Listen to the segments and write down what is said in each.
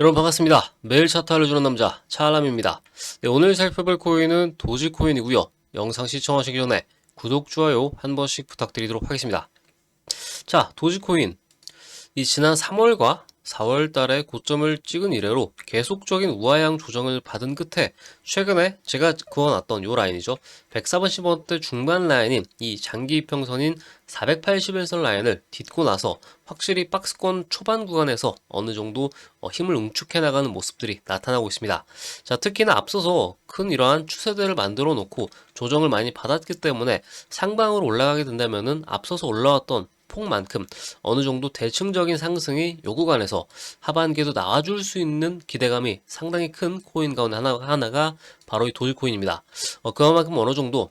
여러분 반갑습니다. 매일 차트 알려주는 남자 차알람입니다. 네, 오늘 살펴볼 코인은 도지코인이고요. 영상 시청하시기 전에 구독, 좋아요 한 번씩 부탁드리도록 하겠습니다. 자, 도지코인. 이 지난 3월과 4월 달에 고점을 찍은 이래로 계속적인 우하향 조정을 받은 끝에 최근에 제가 그어놨던 요 라인이죠. 140원대 중반 라인인 이 장기 이평선인 481선 라인을 딛고 나서 확실히 박스권 초반 구간에서 어느 정도 어, 힘을 응축해 나가는 모습들이 나타나고 있습니다. 자, 특히나 앞서서 큰 이러한 추세대를 만들어 놓고 조정을 많이 받았기 때문에 상방으로 올라가게 된다면은 앞서서 올라왔던 폭만큼 어느 정도 대층적인 상승이 요 구간에서 하반기에도 나와줄 수 있는 기대감이 상당히 큰 코인 가운데 하나, 하나가 바로 이 도지코인입니다. 어, 그만큼 어느 정도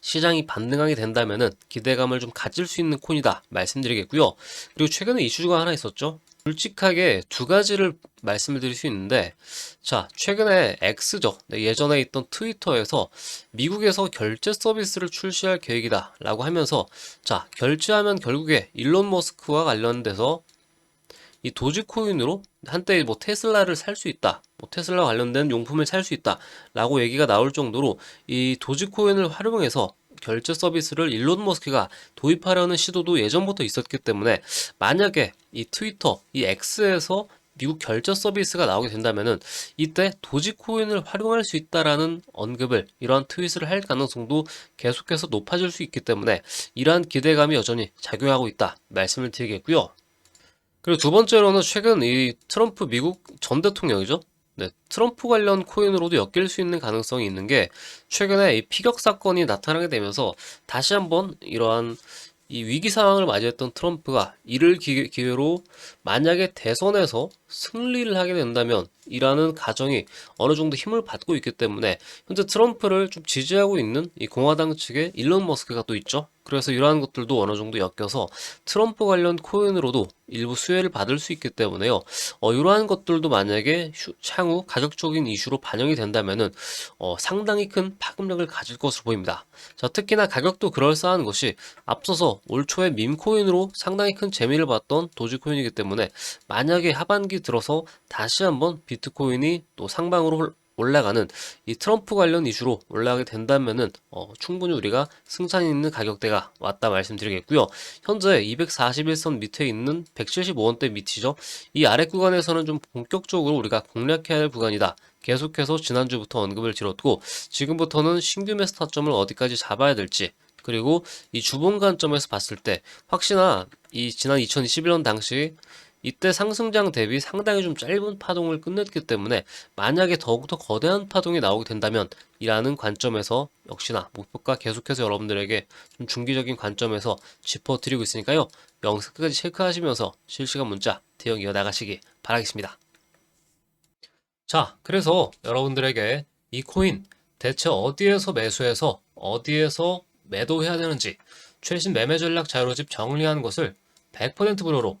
시장이 반등하게 된다면은 기대감을 좀 가질 수 있는 코인이다 말씀드리겠고요. 그리고 최근에 이슈가 하나 있었죠. 솔직하게 두 가지를 말씀을 드릴 수 있는데, 자, 최근에 X죠. 네, 예전에 있던 트위터에서 미국에서 결제 서비스를 출시할 계획이다 라고 하면서, 자, 결제하면 결국에 일론 머스크와 관련돼서 이 도지코인으로 한때 뭐 테슬라를 살 수 있다. 뭐 테슬라 관련된 용품을 살 수 있다. 라고 얘기가 나올 정도로 이 도지코인을 활용해서 결제 서비스를 일론 머스크가 도입하려는 시도도 예전부터 있었기 때문에 만약에 이 트위터, 이 X에서 미국 결제 서비스가 나오게 된다면은 이때 도지코인을 활용할 수 있다라는 언급을 이러한 트윗을 할 가능성도 계속해서 높아질 수 있기 때문에 이러한 기대감이 여전히 작용하고 있다 말씀을 드리겠고요. 그리고 두 번째로는 최근 이 트럼프 미국 전 대통령이죠. 네, 트럼프 관련 코인으로도 엮일 수 있는 가능성이 있는 게 최근에 이 피격 사건이 나타나게 되면서 다시 한번 이러한 이 위기 상황을 맞이했던 트럼프가 이를 기- 기회로 만약에 대선에서 승리를 하게 된다면 이라는 가정이 어느 정도 힘을 받고 있기 때문에 현재 트럼프를 좀 지지하고 있는 이 공화당 측에 일론 머스크가 또 있죠. 그래서 이러한 것들도 어느 정도 엮여서 트럼프 관련 코인으로도 일부 수혜를 받을 수 있기 때문에요. 어, 이러한 것들도 만약에 휴- 향후 가격적인 이슈로 반영이 된다면은 어, 상당히 큰 파급력을 가질 것으로 보입니다. 자, 특히나 가격도 그럴싸한 것이 앞서서 올 초에 밈코인으로 상당히 큰 재미를 봤던 도지코인이기 때문에 만약에 하반기 들어서 다시 한번 비트코인이 또 상방으로 올- 올라가는 이 트럼프 관련 이슈로 올라가게 된다면은 어, 충분히 우리가 승산 있는 가격대가 왔다 말씀드리겠고요. 현재 241선 밑에 있는 175원대 밑이죠. 이 아래 구간에서는 좀 본격적으로 우리가 공략해야 할 구간이다. 계속해서 지난주부터 언급을 드렸고 지금부터는 신규 매스 타점을 어디까지 잡아야 될지 그리고 이 주봉 관점에서 봤을 때 혹시나 이 지난 2021년 당시 이때 상승장 대비 상당히 좀 짧은 파동을 끝냈기 때문에 만약에 더욱더 거대한 파동이 나오게 된다면 이라는 관점에서 역시나 목표가 계속해서 여러분들에게 좀 중기적인 관점에서 짚어드리고 있으니까요. 영상 끝까지 체크하시면서 실시간 문자 대응 이어나가시기 바라겠습니다. 자, 그래서 여러분들에게 이 코인 대체 어디에서 매수해서 어디에서 매도해야 되는지 최신 매매 전략 자료집 정리한 것을 100% 무료로